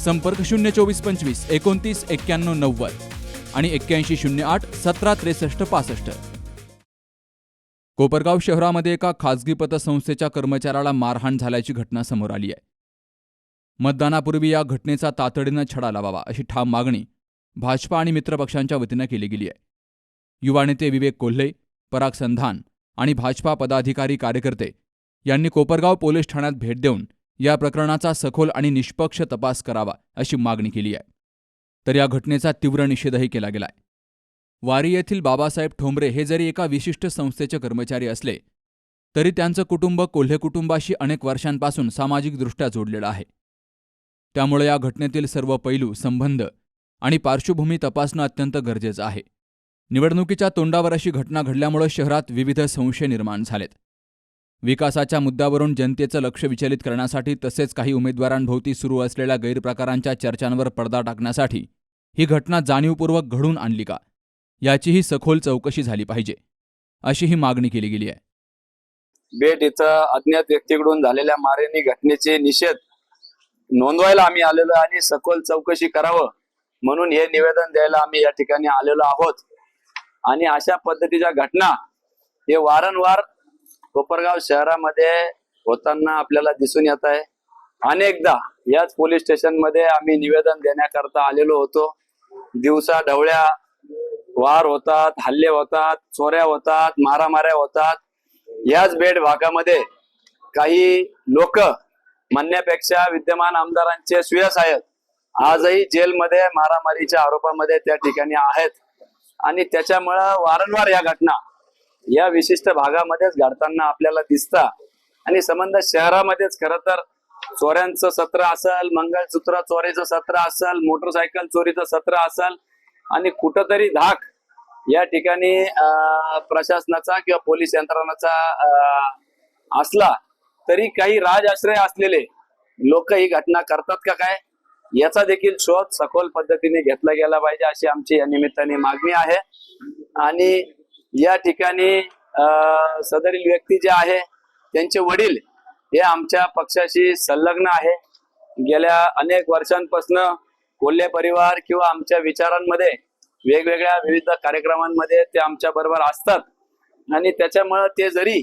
संपर्क शून्य चोवीस पंचवीस एकोणतीस एक्क्याण्णव नव्वद आणि एक्क्याऐंशी शून्य आठ सतरा त्रेसष्ट पासष्ट. कोपरगाव शहरामध्ये एका खासगी पतसंस्थेच्या कर्मचाऱ्याला मारहाण झाल्याची घटना समोर आली आहे. मतदानापूर्वी या घटनेचा तातडीनं छडा लावावा अशी ठाम मागणी भाजपा आणि मित्रपक्षांच्या वतीनं केली गेली आहे. युवा नेते विवेक कोल्हे पराग संधान आणि भाजपा पदाधिकारी कार्यकर्ते यांनी कोपरगाव पोलीस ठाण्यात भेट देऊन या प्रकरणाचा सखोल आणि निष्पक्ष तपास करावा अशी मागणी केली आहे. तर या घटनेचा तीव्र निषेधही केला गेलाय. वारी येथील बाबासाहेब ठोंबरे हे जरी एका विशिष्ट संस्थेचे कर्मचारी असले तरी त्यांचं कुटुंब कोल्हे कुटुंबाशी अनेक वर्षांपासून सामाजिकदृष्ट्या जोडलेलं आहे. त्यामुळे या घटनेतील सर्व पैलू संबंध आणि पार्श्वभूमी तपासणं अत्यंत गरजेचं आहे. निवडणुकीच्या तोंडावर अशी घटना घडल्यामुळे शहरात विविध संशय निर्माण झालेत. विकासाच्या मुद्द्यावरून जनतेचं लक्ष विचलित करण्यासाठी तसेच काही उमेदवारांभोवती सुरू असलेल्या गैरप्रकारांच्या चर्चांवर पडदा टाकण्यासाठी ही घटना जाणीवपूर्वक घडून आणली का? याचीही सखोल चौकशी झाली पाहिजे अशी ही मागणी केली गेली आहे. बेट इथं अज्ञात व्यक्तीकडून झालेल्या मारेनी घटनेचे निषेध नोंदवायला आम्ही आलेलो आणि सखोल चौकशी करावं म्हणून हे निवेदन द्यायला आम्ही या ठिकाणी आलेलो आहोत. आणि अशा पद्धतीच्या घटना हे वारंवार कोपरगाव शहरामध्ये होताना आपल्याला दिसून येत आहे. अनेकदा याच पोलीस स्टेशनमध्ये आम्ही निवेदन देण्याकरता आलेलो होतो. दिवसा ढवळ्या वार होतात हल्ले होतात चोऱ्या होतात मारामाऱ्या होतात. याच बेड भागामध्ये काही लोक म्हणण्यापेक्षा विद्यमान आमदारांचे सुयस आहेत आजही जेलमध्ये मारामारीच्या आरोपामध्ये त्या ठिकाणी आहेत. आणि त्याच्यामुळं वारंवार या घटना या विशिष्ट भागामध्येच घडताना आपल्याला दिसता. आणि संबंध शहरामध्येच खर तर चोऱ्यांचं सत्र असेल मंगळसूत्र चोरीचं सत्र असेल मोटरसायकल चोरीचं सत्र असेल आणि कुठंतरी धाक या ठिकाणी प्रशासनाचा किंवा पोलीस यंत्रणाचा असला तरी काही राजआश्रय असलेले लोक ही घटना करतात का काय? याचा देखील शोध सखोल पद्धतीने घेतला गेला पाहिजे अशी आमची या निमित्ताने मागणी आहे. आणि या ठिकाणी सदरील व्यक्ती जे आहे त्यांचे वडील हे आमच्या पक्षाशी संलग्न आहे. गेल्या अनेक वर्षांपासून कोल्हे परिवार किंवा आमच्या विचारांमध्ये वेगवेगळ्या विविध कार्यक्रमांमध्ये ते आमच्या बरोबर असतात. आणि त्याच्यामुळं ते जरी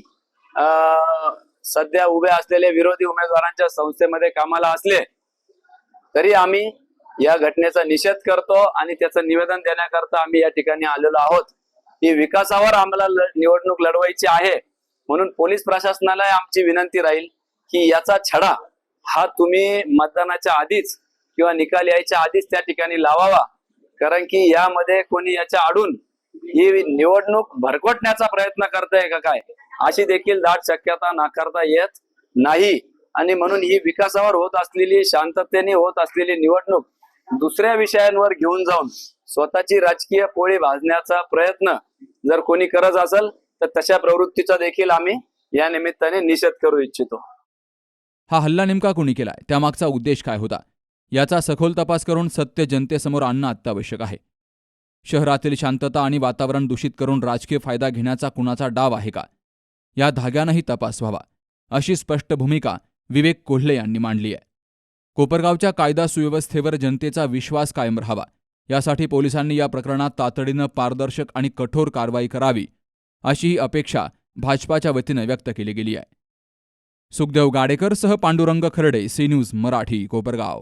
सध्या उभे असलेले विरोधी उमेदवारांच्या संस्थेमध्ये कामाला असले तरी आम्ही या घटनेचा निषेध करतो आणि त्याचं निवेदन देण्याकरता आम्ही या ठिकाणी आलेलो आहोत. ही विकासावर आम्हाला निवडणूक लढवायची आहे. म्हणून पोलीस प्रशासनाला आमची विनंती राहील की याचा छडा हा तुम्ही मतदानाच्या आधीच किंवा निकाल यायच्या आधीच त्या ठिकाणी लावावा. कारण की यामध्ये कोणी याच्या आडून ही निवडणूक भरकटण्याचा प्रयत्न करताय का काय अशी देखील दाट शक्यता नाकारता येत नाही. आणि म्हणून ही विकासावर होत असलेली शांततेने होत असलेली निवडणूक दुसऱ्या विषयांवर घेऊन जाऊन स्वतःची राजकीय पोळी भाजण्याचा प्रयत्न जर कोणी करत असेल तर तशा प्रवृत्तीचा देखील आम्ही या निमित्ताने निषेध करू इच्छितो. हा हल्ला नेमका कोणी केलाय? त्यामागचा उद्देश काय होता? याचा सखोल तपास करून सत्य जनतेसमोर आणणं अत्यावश्यक आहे. शहरातील शांतता आणि वातावरण दूषित करून राजकीय फायदा घेण्याचा कुणाचा डाव आहे का? या धाग्यानंही तपास व्हावा अशी स्पष्ट भूमिका विवेक कोल्हे यांनी मांडली आहे. कोपरगावच्या कायदा सुव्यवस्थेवर जनतेचा विश्वास कायम राहावा. यासाठी पोलिसांनी या प्रकरणात तातडीनं पारदर्शक आणि कठोर कारवाई करावी अशी ही अपेक्षा भाजपाच्या वतीनं व्यक्त केली गेली आहे. सुखदेव गाडेकर सह पांडुरंग खर्डे सी न्यूज मराठी कोपरगाव.